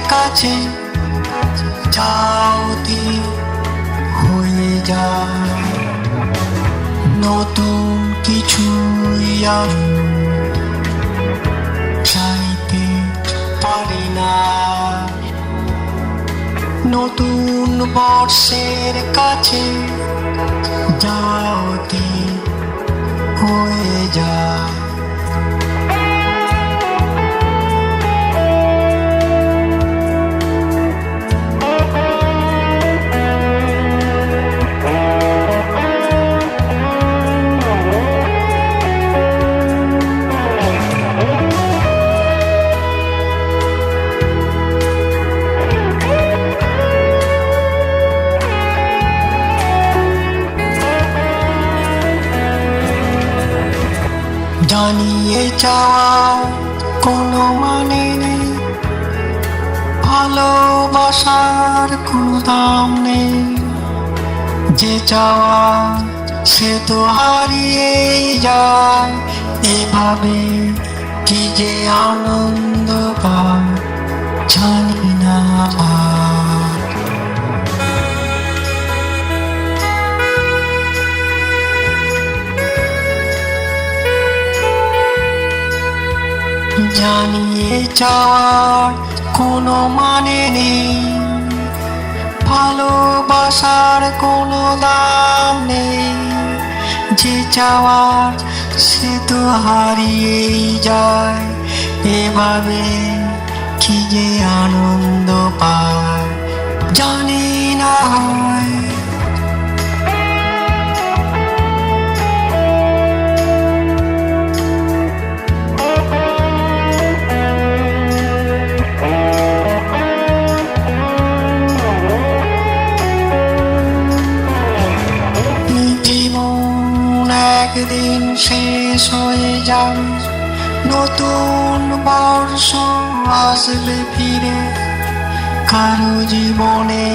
কাছে যাওতি হয়ে যায় নতুন কিছুই আমি চাইতে পারি না। নতুন বর্ষের কাছে যাওতি হয়ে যায় জানিয়ে চাওয়া কোনো মানে নেই। ভালোবাসার কোনো দাম নেই। যে চাওয়া সে তো হারিয়েই যায়। এভাবে কি যে আনন্দ পায় জানি না জানিয়ে চাওয়ার কোনো মানে নেই। ভালোবাসার কোনো দাম নেই। যে চাওয়ার সে তো হারিয়েই যায়। এভাবে কি যে আনন্দ পায়, জানি না হয়। আসবে ফিরে। কারও জীবনে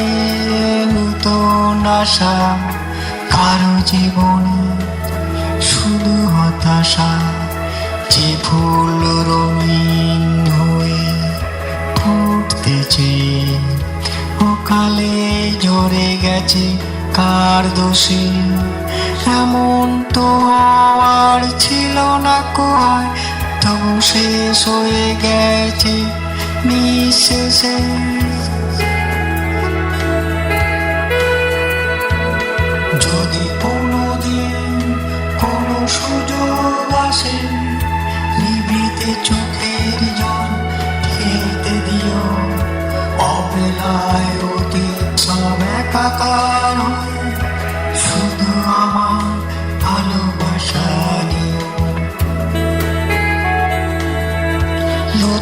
নতুন আশা, কারও জীবনে শুধু হতাশা। যে ফুল রঙিন হয়ে ফুটতেছে সকালে ঝরে গেছে কার দোষে। এমন তো হওয়ার ছিল না কোয়ায় তবু শেষ হয়ে গেছে নিঃশেষে যদি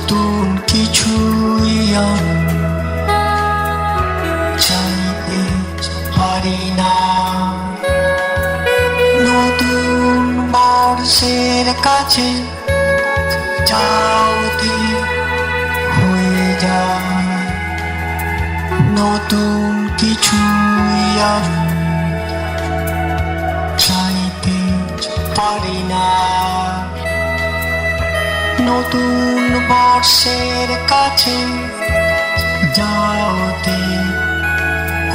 নতুন কিছুই চাইতে পারি না। নতুন বর্ষের কাছে যাওতি হয়ে যায়। নতুন কিছুই আমি নতুন বর্ষের কাছে যাওতে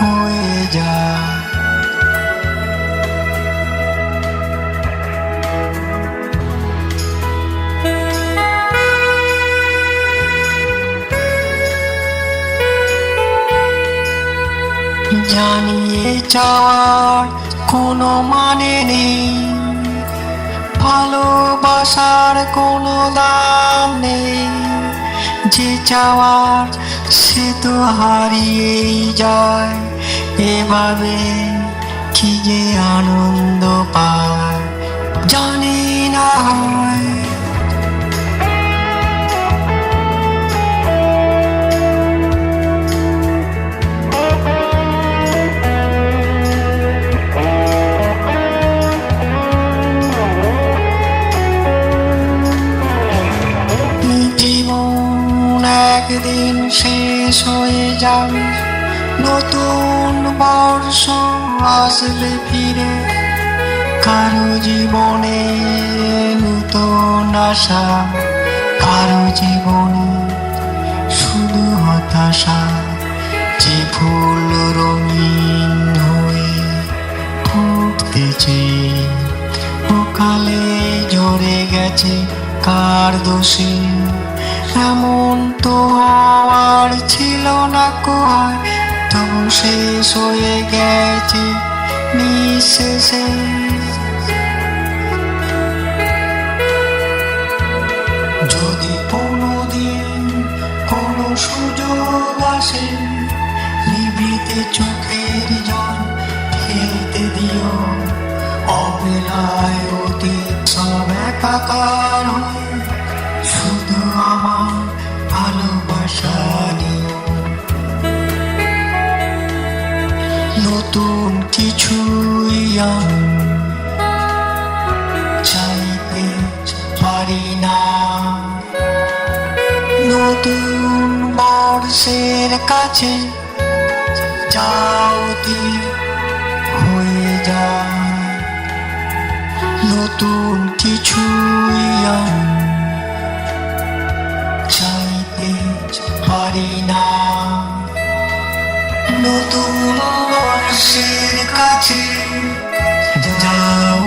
হয়ে যায় জানিয়ে চাওয়ার কোনো মানে নেই। ভালোবাসার কোনো দাম নেই। যে চাওয়ার সে তো হারিয়েই যায়। এভাবে কি যে আনন্দ পায়, জানি না হয়। শেষ হয়ে যাবে, নতুন বর্ষ আসবে ফিরে। কারও জীবনে নতুন আশা, কারও জীবনে শুধু হতাশা। যে ফুল রঙিন হয়ে ফুটতেছে সকালে ঝরে গেছে কার দোষে? এমন তো হওয়ার ছিল না কোয়ার তবু শেষ হয়ে গেছে নিঃশেষে যদি কোনোদিন কোনো সুযোগ আসে, নিভৃতে চোখের জল ফেলতে দিও। অবেলায় অতীত সব একাকার হয়ে আমার ভালোবাসা নিও নতুন কিছুই চাইতে পারি না। নতুন বর্ষের কাছে যাও হয়ে যায়। নতুন কিছুই আমি তোমার কাছে যাও